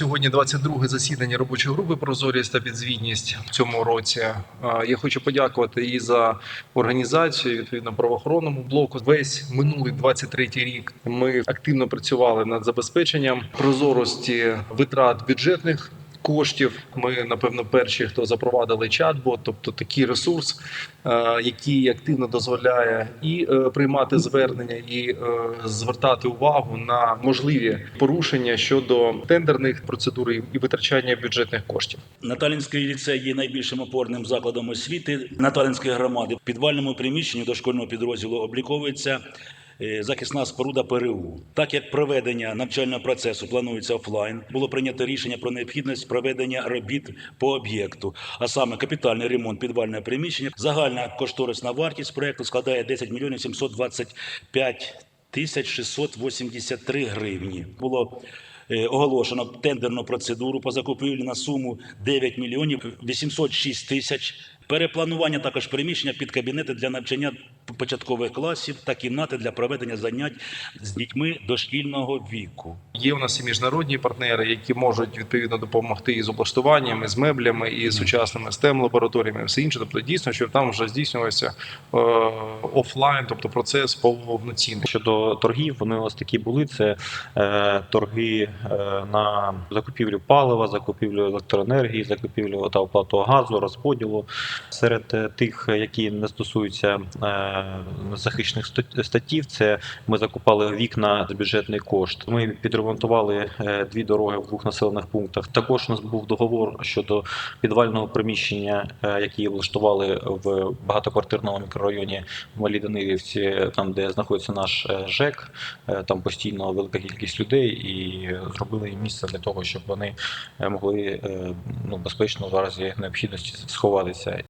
Сьогодні 22 засідання робочої групи Прозорість та підзвітність в цьому році. Я хочу подякувати і за організацію, відповідно правоохоронному блоку. Весь минулий 23 рік ми активно працювали над забезпеченням прозорості витрат бюджетних. Коштів ми напевно перші, хто запровадили чат-бот, тобто такий ресурс, е, який активно дозволяє і е, приймати звернення, і е, звертати увагу на можливі порушення щодо тендерних процедур і витрачання бюджетних коштів. Наталінський ліцей є найбільшим опорним закладом освіти Наталінської громади. Підвальному приміщенні дошкільного підрозділу обліковується захисна споруда ПРУ. Так як проведення навчального процесу планується офлайн, було прийнято рішення про необхідність проведення робіт по об'єкту, а саме капітальний ремонт підвального приміщення. Загальна кошторисна вартість проекту складає 10 мільйонів 725 тисяч 683 гривні. Було е, оголошено тендерну процедуру по закупівлі на суму 9 мільйонів 806 тисяч. Перепланування також приміщення під кабінети для навчання початкових класів та кімнати для проведення занять з дітьми дошкільного віку. Є у нас і міжнародні партнери, які можуть відповідно допомогти і з облаштуванням, і з меблями, і з сучасними STEM лабораторіями, і все інше. Тобто, дійсно, щоб там вже здійснювався е, офлайн, тобто процес повноцінний. Щодо торгів, вони у нас такі були. Це е, торги е, на закупівлю палива, закупівлю електроенергії, закупівлю та оплату газу, розподілу. Серед е, тих, які не стосуються е, захищених ст- статтів, це ми закупали вікна з бюджетний кошт. Ми підремонтували е, дві дороги в двох населених пунктах. Також у нас був договор щодо підвального приміщення, е, які влаштували в багатоквартирному мікрорайоні в Малій Данилівці, там де знаходиться наш е, ЖЕК. Е, Там постійно велика кількість людей і зробили їм місце для того, щоб вони е, могли е, ну, безпечно в разі необхідності сховатися.